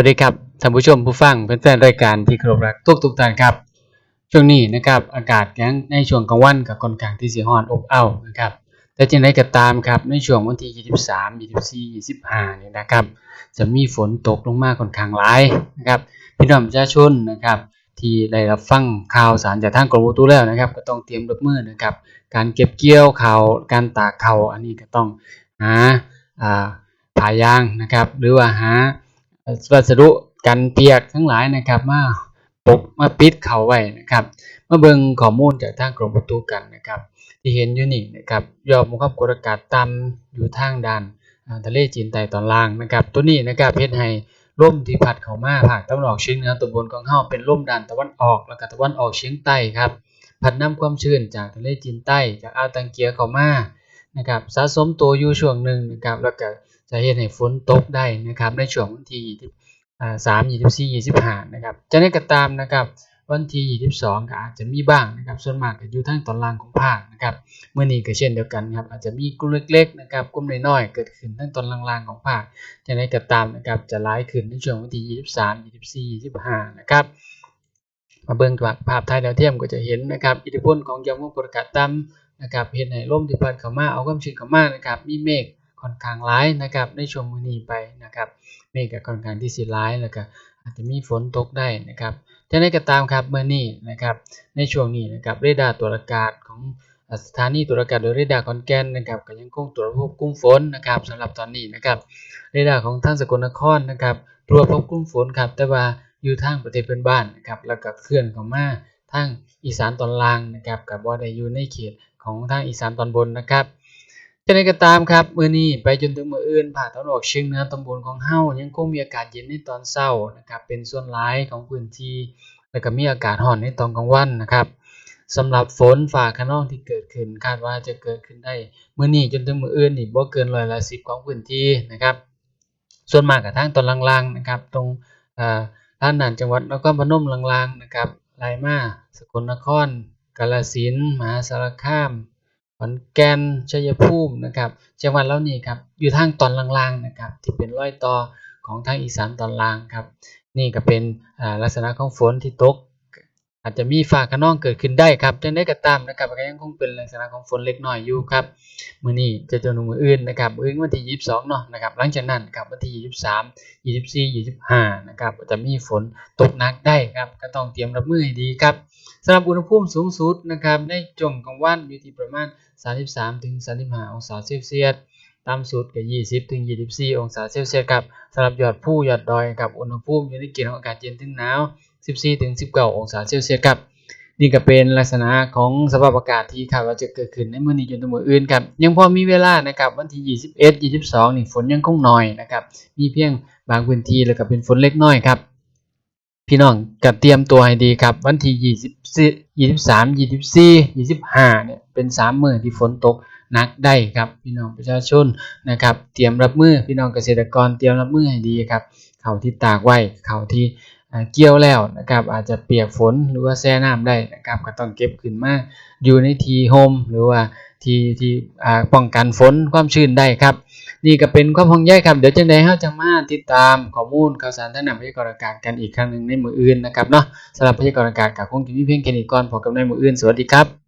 วัสดีครับท่านผู้ชมผู้ฟังแฟนรายการที่เคารพรักทุกทุกท่านครับ ช่วงนี้นะครับอากาศยังในช่วงกลางวันกับค่อนข้างที่สิร้อนอบอ้าวนะครับแต่จังไดก็ตามครับในช่วงวันที่ 23 24 25นี่นะครับ จะมีฝนตกลงมาค่อนข้างหลายนะครับพี่น้องประชาชนนะครับที่ได้รับฟังข่าวสารจากทางกรมอุตุแล้วนะครับ ก็ต้องเตรียมรับมือนะครับ การเก็บเกี่ยวข้าวการตากข้าวอันนี้ก็ต้องหาอ่าผ้ายางนะครับ หรือว่าหา วัสดุกันเปียกทั้งหลายนะครับมาปกมาปิดเขาไว้นะครับมาเบิ่งข้อมูลจากทางกรมอุตุกันนะครับ ที่เห็นอยู่นี่นะครับยอดหมู่ความกดอากาศต่ำอยู่ทางด้านทะเลจีนใต้ตอนล่างนะครับ ตัวนี้นะครับเฮ็ดให้ลมที่พัดเข้ามาภาคตะวันออกเฉียงเหนือตอนบนของเฮาเป็นลมด้านตะวันออกแล้วก็ตะวันออกเฉียงใต้ครับพัดนำความชื้นจากทะเลจีนใต้จากอ่าวตังเกียเข้ามานะครับสะสมตัวอยู่ช่วงหนึ่งนะครับแล้วก็ จะเฮ็ดให้ฝนตกได้นะครับในช่วงวันที่20อ่า3 24 25นะครับจะได้ก็ตามนะครับวันที่22ก็อาจจะมีบ้างนะครับส่วนมากก็อยู่ทางตอนล่างของภาคนะครับเมื่อนี้ก็เช่นเดียวกันครับอาจจะมีกลุ่มเล็กๆนะครับกลุ่มน้อยๆเกิดขึ้นทางตอนล่างๆของภาคจะได้ก็ตามนะครับจะร้ายขึ้นในช่วงวันที่23 24 25นะครับมาเบิ่งจากภาพถ่ายดาวเทียมก็จะเห็นนะครับอิทธิพลของย่อมความกดอากาศต่ำนะครับเฮ็ดให้ลมที่พัดเข้ามาเอาความชื้นเข้ามานะครับมีเมฆ ค่อนข้างหลายนะครับในช่วงมื้อนี้ไปนะครับเมฆก็ค่อนข้างที่สิหลายแล้วก็อาจจะมีฝนตกได้นะครับจังไดก็ตามครับเมื้อนี้นะครับในช่วงนี้นะครับเรดาร์ตรวจอากาศของสถานีตรวจอากาศโดยเรดาร์ขอนแก่นนะครับก็ยังคงตรวจพบกลุ่มฝนนะครับสำหรับตอนนี้นะครับเรดาร์ของทางสกลนครนะครับตรวจพบกลุ่มฝนครับแต่ว่าอยู่ทางประเทศเพื่อนบ้านนะครับแล้วก็เคลื่อนเข้ามาทางอีสานตอนล่างนะครับก็บ่ได้อยู่ในเขตของทางอีสานตอนบนนะครับ จังไดก็ตามครับ มื้อนี้ไปจนถึงมื้ออื่นภาคตะวันออกเฉียงเหนือตอนบนของเฮายังคงมีอากาศเย็นในตอนเช้านะครับ เป็นส่วนหลายของพื้นที่แล้วก็มีอากาศร้อนในตอนกลางวันนะครับสำหรับฝนฟ้าคะนองที่เกิดขึ้นคาดว่าจะเกิดขึ้นได้มื้อนี้จนถึงมื้ออื่นนี่บ่เกินร้อยละ10ของพื้นที่นะครับ ส่วนมากกับทางตอนล่างๆนะครับ ตรงอ่าด้านนันจังหวัดนครพนมล่างๆนะครับไลมาสกลนครกาฬสินธุ์มหาสารคาม ขอนแก่นชัยภูมินะครับจังหวัดเหล่านี้ครับอยู่ทางตอนล่างๆนะครับที่เป็นรอยต่อของทางอีสานตอนล่างครับนี่ก็เป็นลักษณะของฝนที่ตก อาจจะมีฟ้าคะนองเกิดขึ้นได้ครับจังได๋ก็ตามนะครับก็ยังคงเป็นลักษณะของฝนเล็กน้อยอยู่ครับมื้อนี้จะจนถึงมื้ออื่นนะครับมื้ออื่นวันที่ 22เนาะนะครับหลังจากนั้นครับวันที่ 23 24 25นะครับจะมีฝนตกหนักได้ครับก็ต้องเตรียมรับมือให้ดีครับสำหรับอุณหภูมิสูงสุดนะครับในช่วงกลางวันอยู่ที่ประมาณ 33ถึง35องศาเซลเซียสต่ำสุดก็20ถึง24 องศาเซลเซียสครับสำหรับยอดภูยอดดอยครับอุณหภูมิอยู่ในเกณฑ์ของอากาศเย็นถึงหนาว 14ถึง19 องศาเซลเซียสครับนี่ก็เป็นลักษณะของสภาพอากาศที่คาดว่าจะเกิดขึ้นในเมื้อนี้จนถึงมื้ออื่นครับยังพอมีเวลานะครับวันที่ 21 22 นี่ฝนยังคงน้อยนะครับมีเพียงบางพื้นที่แล้วก็เป็นฝนเล็กน้อยครับพี่น้องก็เตรียมตัวให้ดีครับ วันที่24 23 24 25เนี่ยเป็น3มื้อที่ฝนตกหนักได้ครับพี่น้องประชาชนนะครับเตรียมรับมือพี่น้องเกษตรกรเตรียมรับมือให้ดีครับเขาที่ตากไว้ข้าที่ เกี่ยวแล้วนะครับอาจจะเปียกฝนหรือว่าแช่น้ำได้นะครับก็ต้องเก็บขึ้นมาอยู่ในทีโฮมหรือว่าทีที่ป้องกันฝนความชื้นได้ครับ นี่ก็เป็นความห่วงใยครับ เดี๋ยวจังใดเฮาจะมาติดตามข้อมูลข่าวสารทางด้านพยากรณ์อากาศกันอีกครั้งหนึ่งในมืออื่นนะครับเนาะสำหรับพยากรณ์อากาศกับคงจะมีเพียงแค่นี้ก่อนพบกันในมืออื่นสวัสดีครับ